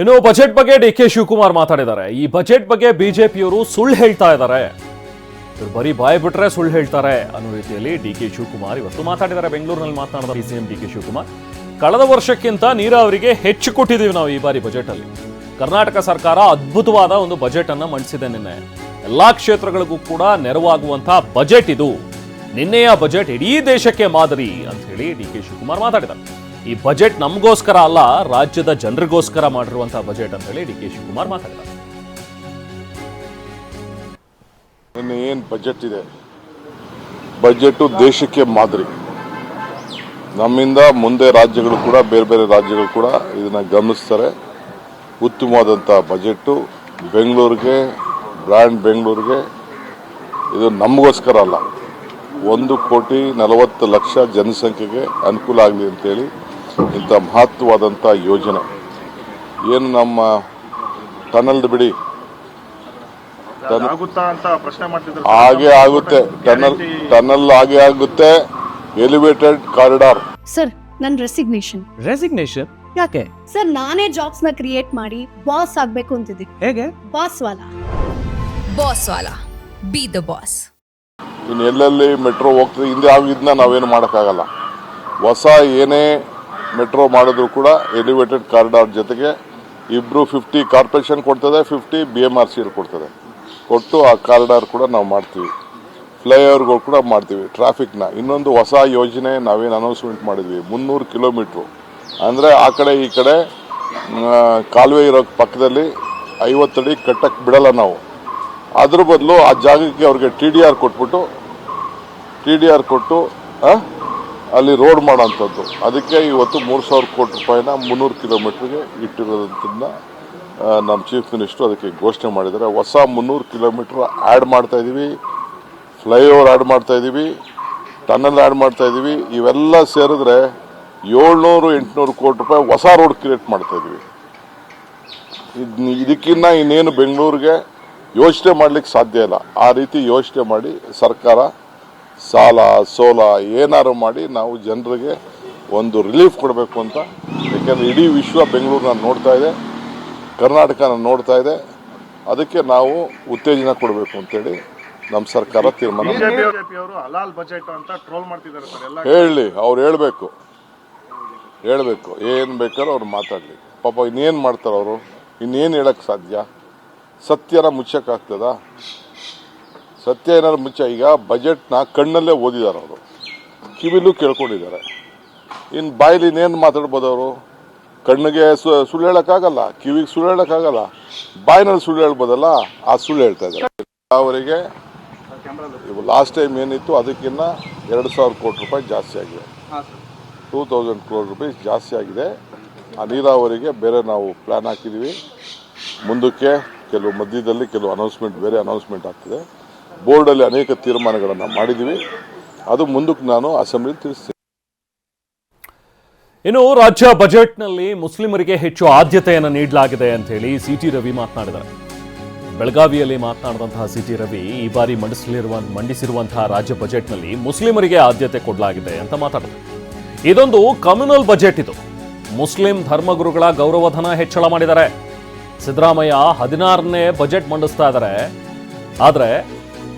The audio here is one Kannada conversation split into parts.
ಇನ್ನು ಬಜೆಟ್ ಬಗ್ಗೆ ಡಿ ಕೆ ಶಿವಕುಮಾರ್ ಮಾತಾಡಿದ್ದಾರೆ. ಈ ಬಜೆಟ್ ಬಗ್ಗೆ ಬಿಜೆಪಿಯವರು ಸುಳ್ಳು ಹೇಳ್ತಾ ಇದ್ದಾರೆ. ಬರೀ ಬಾಯ್ ಬಿಟ್ರೆ ಸುಳ್ಳು ಹೇಳ್ತಾರೆ ಅನ್ನೋ ರೀತಿಯಲ್ಲಿ ಡಿ ಕೆ ಶಿವಕುಮಾರ್ ಇವತ್ತು ಮಾತಾಡಿದ್ದಾರೆ. ಬೆಂಗಳೂರಿನಲ್ಲಿ ಮಾತನಾಡಿದ ಸಿಎಂ ಡಿ ಕೆ ಶಿವಕುಮಾರ್. ಕಳೆದ ವರ್ಷಕ್ಕಿಂತ ನೀರಾವರಿಗೆ ಹೆಚ್ಚು ಕೊಟ್ಟಿದ್ದೀವಿ ನಾವು ಈ ಬಾರಿ ಬಜೆಟ್ ಅಲ್ಲಿ ಕರ್ನಾಟಕ ಸರ್ಕಾರ ಅದ್ಭುತವಾದ ಒಂದು ಬಜೆಟ್ ಅನ್ನ ಮಂಡಿಸಿದೆ ನಿನ್ನೆ. ಎಲ್ಲಾ ಕ್ಷೇತ್ರಗಳಿಗೂ ಕೂಡ ನೆರವಾಗುವಂತಹ ಬಜೆಟ್ ಇದು. ನಿನ್ನೆಯ ಬಜೆಟ್ ಇಡೀ ದೇಶಕ್ಕೆ ಮಾದರಿ ಅಂತ ಹೇಳಿ ಡಿ ಕೆ ಶಿವಕುಮಾರ್ ಮಾತಾಡಿದ್ದಾರೆ. ಈ ಬಜೆಟ್ ನಮಗೋಸ್ಕರ ಅಲ್ಲ, ರಾಜ್ಯದ ಜನರಿಗೋಸ್ಕರ ಮಾಡಿರುವಂತಹ ಬಜೆಟ್ ಅಂತ ಹೇಳಿ ಡಿ ಕೆ ಶಿವಕುಮಾರ್ ಮಾತಾಡಿದ್ದಾರೆ ನಿನ್ನೆ ಏನು ಬಜೆಟ್ ಇದೆ? ಬಜೆಟು ದೇಶಕ್ಕೆ ಮಾದರಿ. ನಮ್ಮಿಂದ ಮುಂದೆ ರಾಜ್ಯಗಳು ಕೂಡ, ಬೇರೆ ಬೇರೆ ರಾಜ್ಯಗಳು ಕೂಡ ಇದನ್ನ ಗಮನಿಸ್ತಾರೆ. ಉತ್ತಮವಾದಂಥ ಬಜೆಟ್ಟು ಬೆಂಗಳೂರಿಗೆ, ಬ್ರ್ಯಾಂಡ್ ಬೆಂಗಳೂರಿಗೆ, ಇದು ನಮಗೋಸ್ಕರ ಅಲ್ಲ. ಒಂದು ಕೋಟಿ ನಲವತ್ತು ಲಕ್ಷ ಜನಸಂಖ್ಯೆಗೆ ಅನುಕೂಲ ಆಗಲಿ ಅಂತೇಳಿ ಇಂಥ ಮಹತ್ವವಾದಂಥ ಯೋಜನೆ. ಏನು ನಮ್ಮ ಟನಲ್ದು ಬಿಡಿ. ಆಗುತ್ತಾ ಅಂತ ಪ್ರಶ್ನೆ ಮಾಡ್ತಿದ್ರು. ಹಾಗೆ ಆಗುತ್ತೆ. ಟನಲ್ ಟನಲ್ ಹಾಗೆ ಆಗುತ್ತೆ. Elevated corridor. ಸರ್ ನನ್ನ ರೆಸಿಗ್ನೇಷನ್ ರೆಸಿಗ್ನೇಷನ್ ಯಾಕೆ? ಸರ್ ನಾನೇ ಜಾಬ್ಸ್ನ ಕ್ರಿಯೇಟ್ ಮಾಡಿ ಬಾಸ್ ಆಗ್ಬೇಕು ಅಂತಿದ್ದೆ ಹೇಗೆ? ಬಾಸ್ ವಾಲ. ಬಾಸ್ ವಾಲಾ. ಬಿ ದ ಬಾಸ್ ಇನ್ನು ಎಲ್ಲೆಲ್ಲಿ ಮೆಟ್ರೋ ಹೋಗ್ತದೆ ಹಿಂದೆ ಆಗಿದ್ದನ್ನ ನಾವೇನು ಮಾಡೋಕ್ಕಾಗಲ್ಲ. ಹೊಸ ಏನೇ ಮೆಟ್ರೋ ಮಾಡಿದ್ರು ಕೂಡ ಎಲಿವೇಟೆಡ್ ಕಾರಿಡಾರ್ ಜೊತೆಗೆ ಇಬ್ಬರು ಫಿಫ್ಟಿ ಕಾರ್ಪೊರೇಷನ್ ಕೊಡ್ತದೆ fifty B M R C ಕೊಡ್ತದೆ. ಕೊಟ್ಟು ಆ ಕಾರಿಡಾರ್ ಕೂಡ ನಾವು ಮಾಡ್ತೀವಿ. ಫ್ಲೈಓವರ್ಗಳು ಕೂಡ ಮಾಡ್ತೀವಿ ಟ್ರಾಫಿಕ್ನ ಇನ್ನೊಂದು ಹೊಸ ಯೋಜನೆ ನಾವೇನು ಅನೌನ್ಸ್ಮೆಂಟ್ ಮಾಡಿದ್ವಿ, ಮುನ್ನೂರು ಕಿಲೋಮೀಟ್ರು. ಅಂದರೆ ಆ ಕಡೆ ಈ ಕಡೆ ಕಾಲುವೆ ಇರೋ ಪಕ್ಕದಲ್ಲಿ ಐವತ್ತಡಿ ಕಟ್ಟಕ್ಕೆ ಬಿಡಲ್ಲ ನಾವು. ಅದ್ರ ಬದಲು ಆ ಜಾಗಕ್ಕೆ ಅವ್ರಿಗೆ ಟಿ ಡಿ ಆರ್ ಕೊಟ್ಬಿಟ್ಟು ಟಿ ಡಿ ಆರ್ ಕೊಟ್ಟು ಅಲ್ಲಿ ರೋಡ್ ಮಾಡೋಂಥದ್ದು ಅದಕ್ಕೆ ಇವತ್ತು ಮೂರು ಸಾವಿರ ಕೋಟಿ ರೂಪಾಯಿನ ಮುನ್ನೂರು ಕಿಲೋಮೀಟ್ರಿಗೆ ಇಟ್ಟಿರೋದನ್ನ ನಮ್ಮ ಚೀಫ್ ಮಿನಿಸ್ಟ್ರು ಅದಕ್ಕೆ ಘೋಷಣೆ ಮಾಡಿದ್ದಾರೆ. ಹೊಸ ಮುನ್ನೂರು ಕಿಲೋಮೀಟ್ರ್ ಆ್ಯಡ್ ಮಾಡ್ತಾ ಇದ್ದೀವಿ ಫ್ಲೈಓವರ್ ಆ್ಯಡ್ ಮಾಡ್ತಾ ಇದ್ದೀವಿ ಟನಲ್ ಆ್ಯಡ್ ಮಾಡ್ತಾ ಇದ್ದೀವಿ ಇವೆಲ್ಲ ಸೇರಿದ್ರೆ ಏಳ್ನೂರು, ಎಂಟುನೂರು ಕೋಟಿ ರೂಪಾಯಿ ಹೊಸ ರೋಡ್ ಕ್ರಿಯೇಟ್ ಮಾಡ್ತಾ ಇದ್ದೀವಿ ಇದ್ ಇದಕ್ಕಿನ್ನ ಇನ್ನೇನು ಬೆಂಗಳೂರಿಗೆ ಯೋಚನೆ ಮಾಡ್ಲಿಕ್ಕೆ ಸಾಧ್ಯ ಇಲ್ಲ. ಆ ರೀತಿ ಯೋಚನೆ ಮಾಡಿ ಸರ್ಕಾರ ಸಾಲ ಸೋಲ ಏನಾರು ಮಾಡಿ ನಾವು ಜನರಿಗೆ ಒಂದು ರಿಲೀಫ್ ಕೊಡಬೇಕು ಅಂತ. ಯಾಕೆಂದರೆ ಇಡೀ ವಿಶ್ವ ಬೆಂಗಳೂರನ್ನ ನೋಡ್ತಾ ಇದೆ ಕರ್ನಾಟಕನ ನೋಡ್ತಾ ಇದೆ. ಅದಕ್ಕೆ ನಾವು ಉತ್ತೇಜನ ಕೊಡಬೇಕು ಅಂತೇಳಿ ನಮ್ಮ ಸರ್ಕಾರ ತೀರ್ಮಾನ ಹೇಳಿ ಅವ್ರು ಹೇಳಬೇಕು. ಹೇಳಬೇಕು ಏನು ಬೇಕಾದ್ರೂ ಅವ್ರು ಮಾತಾಡಲಿ. ಪಾಪ ಇನ್ನೇನು ಮಾಡ್ತಾರೆ ಅವರು? ಇನ್ನೇನು ಹೇಳಕ್ಕೆ ಸಾಧ್ಯ? ಸತ್ಯನ ಮುಚ್ಚಕ್ಕಾಗ್ತದ ಸತ್ಯ ಏನಾದ್ರು ಮುಂಚೆ, ಈಗ ಬಜೆಟ್ನ ಕಣ್ಣಲ್ಲೇ ಓದಿದ್ದಾರೆ ಅವರು. ಕಿವಿಲೂ ಕೇಳ್ಕೊಂಡಿದ್ದಾರೆ. ಇನ್ನು ಬಾಯಲ್ಲಿ ಇನ್ನೇನು ಮಾತಾಡ್ಬೋದು ಅವರು? ಕಣ್ಣಿಗೆ ಸುಳ್ಳು ಹೇಳೋಕ್ಕಾಗಲ್ಲ, ಕಿವಿಗೆ ಸುಳ್ಳು ಹೇಳೋಕ್ಕಾಗಲ್ಲ, ಬಾಯಿನಲ್ಲಿ ಸುಳ್ಳು ಹೇಳ್ಬೋದಲ್ಲ, ಆ ಸುಳ್ಳು ಹೇಳ್ತಾ ಇದ್ದಾರೆ. ಅವರಿಗೆ ಲಾಸ್ಟ್ ಟೈಮ್ ಏನಿತ್ತು ಅದಕ್ಕಿಂತ ಎರಡು ಸಾವಿರ ಕೋಟಿ ರೂಪಾಯಿ ಜಾಸ್ತಿ ಆಗಿದೆ. ಟೂ ತೌಸಂಡ್ ಕೋಟಿ ರುಪೀಸ್ ಜಾಸ್ತಿ ಆಗಿದೆ. ಆ ನೀರಾವರಿಗೆ ಬೇರೆ ನಾವು ಪ್ಲ್ಯಾನ್ ಹಾಕಿದ್ದೀವಿ. ಮುಂದಕ್ಕೆ ಕೆಲವು ಮಧ್ಯದಲ್ಲಿ ಕೆಲವು ಅನೌನ್ಸ್ಮೆಂಟ್ ಬೇರೆ ಅನೌನ್ಸ್ಮೆಂಟ್ ಆಗ್ತದೆ. ಬೋರ್ಡಲ್ಲಿ ಅನೇಕ ತೀರ್ಮಾನಗಳನ್ನು ಮಾಡಿದ್ದೀವಿ ಅದು ಮುಂದಕ್ಕೆ ನಾನು ಅಸೆಂಬ್ಲಿ ತಿಳಿಸ್ತೀನಿ. ಇನ್ನು ರಾಜ್ಯ ಬಜೆಟ್ನಲ್ಲಿ ಮುಸ್ಲಿಮರಿಗೆ ಹೆಚ್ಚು ಆದ್ಯತೆಯನ್ನು ನೀಡಲಾಗಿದೆ ಅಂತ ಹೇಳಿ ಸಿ ಟಿ ರವಿ ಮಾತನಾಡಿದ್ದಾರೆ. ಬೆಳಗಾವಿಯಲ್ಲಿ ಮಾತನಾಡಿದಂತಹ ಸಿ ಟಿ ರವಿ, ಈ ಬಾರಿ ಮಂಡಿಸಲಿರುವ, ಮಂಡಿಸಿರುವಂತಹ ರಾಜ್ಯ ಬಜೆಟ್ನಲ್ಲಿ ಮುಸ್ಲಿಮರಿಗೆ ಆದ್ಯತೆ ಕೊಡಲಾಗಿದೆ ಅಂತ ಮಾತಾಡಿದರು ಇದೊಂದು ಕಮ್ಯುನಲ್ ಬಜೆಟ್ ಇದು. ಮುಸ್ಲಿಂ ಧರ್ಮಗುರುಗಳ ಗೌರವಧನ ಹೆಚ್ಚಳ ಮಾಡಿದ್ದಾರೆ. ಸಿದ್ದರಾಮಯ್ಯ ಹದಿನಾರನೇ ಬಜೆಟ್ ಮಂಡಿಸ್ತಾ ಇದ್ದಾರೆ. ಆದರೆ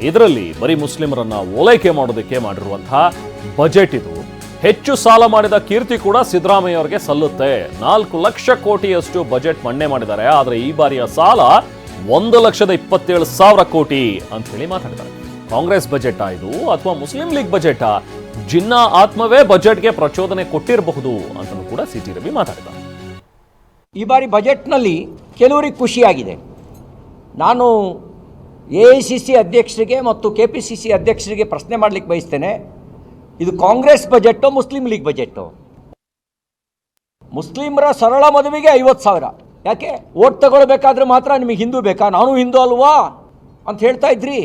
ಇದರಲ್ಲಿ ಬರೀ ಮುಸ್ಲಿಮರನ್ನ ಓಲೈಕೆ ಮಾಡೋದಕ್ಕೆ ಮಾಡಿರುವಂತಹ ಬಜೆಟ್ ಇದು. ಹೆಚ್ಚು ಸಾಲ ಮಾಡಿದ ಕೀರ್ತಿ ಕೂಡ ಸಿದ್ದರಾಮಯ್ಯ ಅವರಿಗೆ ಸಲ್ಲುತ್ತೆ. ನಾಲ್ಕು ಲಕ್ಷ ಕೋಟಿಯಷ್ಟು ಬಜೆಟ್ ಮಣ್ಣೆ ಮಾಡಿದ್ದಾರೆ. ಆದರೆ ಈ ಬಾರಿಯ ಸಾಲ ಒಂದು ಲಕ್ಷದ ಇಪ್ಪತ್ತೇಳು ಸಾವಿರ ಕೋಟಿ ಅಂತ ಹೇಳಿ ಮಾತಾಡಿದ್ದಾರೆ ಕಾಂಗ್ರೆಸ್ ಬಜೆಟ್ ಇದು ಅಥವಾ ಮುಸ್ಲಿಂ ಲೀಗ್ ಬಜೆಟ್ ಜಿನ್ನಾ ಆತ್ಮವೇ ಬಜೆಟ್ಗೆ ಪ್ರಚೋದನೆ ಕೊಟ್ಟಿರಬಹುದು ಅಂತಲೂ ಕೂಡ ಸಿ ಟಿ ರವಿ ಮಾತಾಡಿದ್ದಾರೆ. ಈ ಬಾರಿ ಬಜೆಟ್ನಲ್ಲಿ ಕೆಲವರಿಗೆ ಖುಷಿಯಾಗಿದೆ. ನಾನು ಎ ಐ ಸಿ ಸಿ ಅಧ್ಯಕ್ಷರಿಗೆ ಮತ್ತು ಕೆ ಪಿ ಸಿ ಸಿ ಅಧ್ಯಕ್ಷರಿಗೆ ಪ್ರಶ್ನೆ ಮಾಡಲಿಕ್ಕೆ ಬಯಸ್ತೇನೆ. ಇದು Congress budget Muslim League budget ಮುಸ್ಲಿಮರ ಸರಳ ಮದುವೆಗೆ ಐವತ್ತು ಸಾವಿರ. ಯಾಕೆ? ಓಟ್ ತಗೊಳ್ಬೇಕಾದ್ರೆ ಮಾತ್ರ ನಿಮಗೆ ಹಿಂದೂ ಬೇಕಾ? ನಾನು ಹಿಂದೂ ಅಲ್ವಾ? ಅಂತ ಹೇಳ್ತಾ ಇದ್ರಿ.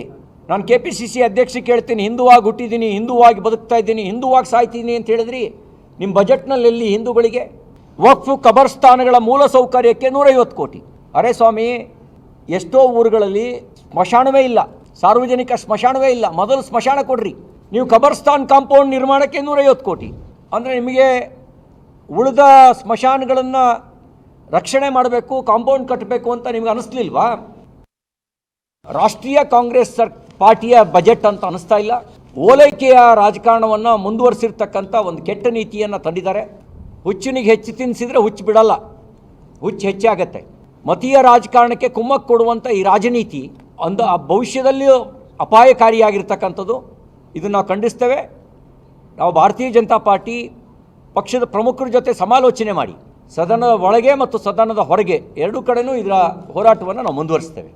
ನಾನು ಕೆ ಪಿ ಸಿ ಸಿ ಅಧ್ಯಕ್ಷ ಕೇಳ್ತೀನಿ, ಹಿಂದೂವಾಗಿ ಹುಟ್ಟಿದ್ದೀನಿ, ಹಿಂದೂವಾಗಿ ಬದುಕ್ತಾ ಇದ್ದೀನಿ, ಹಿಂದೂವಾಗಿ ಸಾಯ್ತೀನಿ ಅಂತ ಹೇಳಿದ್ರಿ. ನಿಮ್ಮ ಬಜೆಟ್ನಲ್ಲಿ ಎಲ್ಲಿ ಹಿಂದೂಗಳಿಗೆ? ವಕ್ಫ್ ಕಬರ್ಸ್ಥಾನಗಳ ಮೂಲ ಸೌಕರ್ಯಕ್ಕೆ ನೂರೈವತ್ತು ಕೋಟಿ. ಅರೆ ಸ್ವಾಮಿ, ಎಷ್ಟೋ ಊರುಗಳಲ್ಲಿ ಸ್ಮಶಾನವೇ ಇಲ್ಲ. ಸಾರ್ವಜನಿಕ ಸ್ಮಶಾನವೇ ಇಲ್ಲ. ಮೊದಲು ಸ್ಮಶಾನ ಕೊಡ್ರಿ. ನೀವು ಕಬರ್ಸ್ತಾನ್ ಕಾಂಪೌಂಡ್ ನಿರ್ಮಾಣಕ್ಕೆ ನೂರೈವತ್ತು ಕೋಟಿ. ಅಂದರೆ ನಿಮಗೆ ಉಳಿದ ಸ್ಮಶಾನಗಳನ್ನು ರಕ್ಷಣೆ ಮಾಡಬೇಕು, ಕಾಂಪೌಂಡ್ ಕಟ್ಟಬೇಕು ಅಂತ ನಿಮ್ಗೆ ಅನಿಸ್ಲಿಲ್ವಾ? ರಾಷ್ಟ್ರೀಯ ಕಾಂಗ್ರೆಸ್ ಸರ್, ಪಾರ್ಟಿಯ ಬಜೆಟ್ ಅಂತ ಅನಿಸ್ತಾ ಇಲ್ಲ. ಓಲೈಕೆಯ ರಾಜಕಾರಣವನ್ನು ಮುಂದುವರಿಸಿರ್ತಕ್ಕಂಥ ಒಂದು ಕೆಟ್ಟ ನೀತಿಯನ್ನು ತಂದಿದ್ದಾರೆ. ಹುಚ್ಚಿನಿಗೆ ಹೆಚ್ಚು ತಿನ್ನಿಸಿದರೆ ಹುಚ್ಚು ಬಿಡಲ್ಲ. ಹುಚ್ಚು ಹೆಚ್ಚಾಗತ್ತೆ. ಮತೀಯ ರಾಜಕಾರಣಕ್ಕೆ ಕುಮ್ಮಕ್ಕು ಕೊಡುವಂಥ ಈ ರಾಜನೀತಿ ಅಂದ ಆ ಭವಿಷ್ಯದಲ್ಲಿ ಅಪಾಯಕಾರಿಯಾಗಿರ್ತಕ್ಕಂಥದ್ದು ಇದನ್ನು ನಾವು ಖಂಡಿಸ್ತೇವೆ. ನಾವು ಭಾರತೀಯ ಜನತಾ ಪಾರ್ಟಿ ಪಕ್ಷದ ಪ್ರಮುಖರ ಜೊತೆ ಸಮಾಲೋಚನೆ ಮಾಡಿ, ಸದನದ ಒಳಗೆ ಮತ್ತು ಸದನದ ಹೊರಗೆ ಎರಡೂ ಕಡೆನೂ ಇದರ ಹೋರಾಟವನ್ನು ನಾವು ಮುಂದುವರಿಸ್ತೇವೆ.